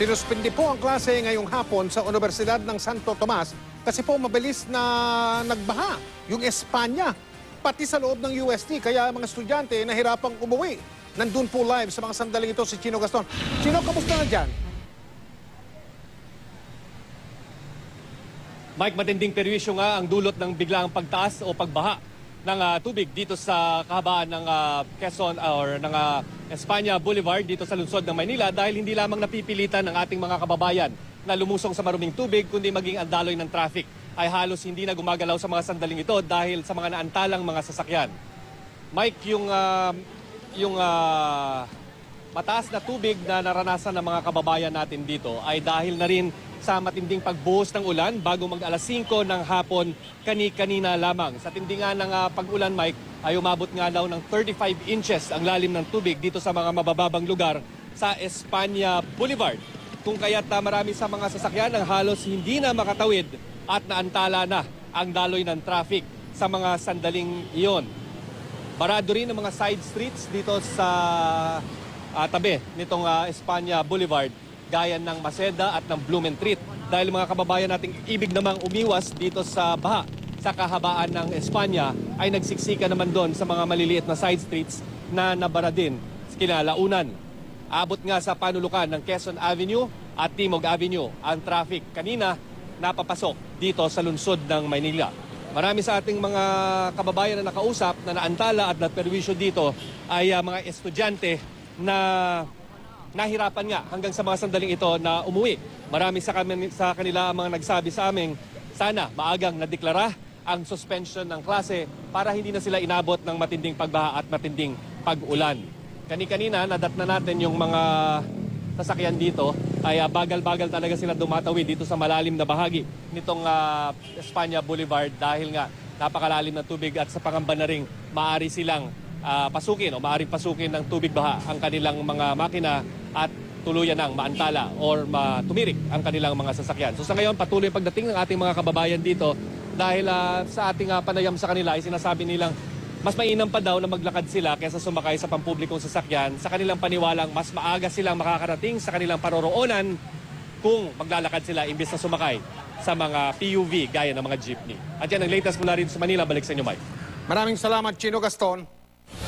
Sinuspindi po ang klase ngayong hapon sa Universidad ng Santo Tomas kasi po mabilis na nagbaha yung Espanya, pati sa loob ng UST. Kaya mga estudyante nahirapang umuwi. Nandun po live sa mga sandaling ito si Chino Gaston. Chino, kamusta na dyan? Mike, matinding perwisyo nga ang dulot ng biglang pagtaas o pagbaha ng ah, tubig dito sa kahabaan ng ah, Quezon or ng ah, Espanya Boulevard dito sa lungsod ng Maynila dahil hindi lamang napipilitan ng ating mga kababayan na lumusong sa maruming tubig kundi maging andaloy ng traffic ay halos hindi na gumagalaw sa mga sandaling ito dahil sa mga naantalang mga sasakyan. Mike, yung ah, yung ah, mataas na tubig na naranasan ng mga kababayan natin dito ay dahil na rin sa matinding pagbuhos ng ulan bago mag alas 5 ng hapon kani-kanina lamang. Sa tindi nga ng ah, pag-ulan, Mike, ay umabot nga daw ng 35 inches ang lalim ng tubig dito sa mga mabababang lugar sa Espanya Boulevard. Kung kaya't ah, marami sa mga sasakyan ang halos hindi na makatawid at naantala na ang daloy ng traffic sa mga sandaling iyon. Barado rin ang mga side streets dito sa ah, tabi nitong ah, Espanya Boulevard gaya ng Maceda at ng Blumentritt dahil mga kababayan nating ibig namang umiwas dito sa baha sa kahabaan ng Espanya ay nagsiksika naman doon sa mga maliliit na side streets na nabara din kinalaunan. Abot nga sa panulukan ng Quezon Avenue at Timog Avenue ang traffic kanina napapasok dito sa lungsod ng Maynila. Marami sa ating mga kababayan na nakausap na naantala at naperwisyo dito ay ah, mga estudyante na nahirapan nga hanggang sa mga sandaling ito na umuwi. Marami sa, kami, sa kanila ang mga nagsabi sa amin, sana maagang nadeklara ang suspension ng klase para hindi na sila inabot ng matinding pagbaha at matinding pag-ulan. Kani-kanina, nadat na natin yung mga sasakyan dito ay ah, bagal-bagal talaga sila dumatawid dito sa malalim na bahagi nitong ah, Espanya Boulevard dahil nga napakalalim na tubig at sa pangamba na ring maaari silang ah, pasukin o maaaring pasukin ng tubig baha ang kanilang mga makina at tuluyan ng maantala or matumirik ang kanilang mga sasakyan. So sa ngayon, patuloy ang pagdating ng ating mga kababayan dito dahil ah, sa ating ah, panayam sa kanila ay sinasabi nilang mas mainam pa daw na maglakad sila kaysa sumakay sa pampublikong sasakyan sa kanilang paniwalang mas maaga silang makakarating sa kanilang paroroonan kung maglalakad sila imbes na sumakay sa mga PUV gaya ng mga jeepney. At yan ang latest mula rin sa Manila. Balik sa inyo, Mike. Maraming salamat, Chino Gaston.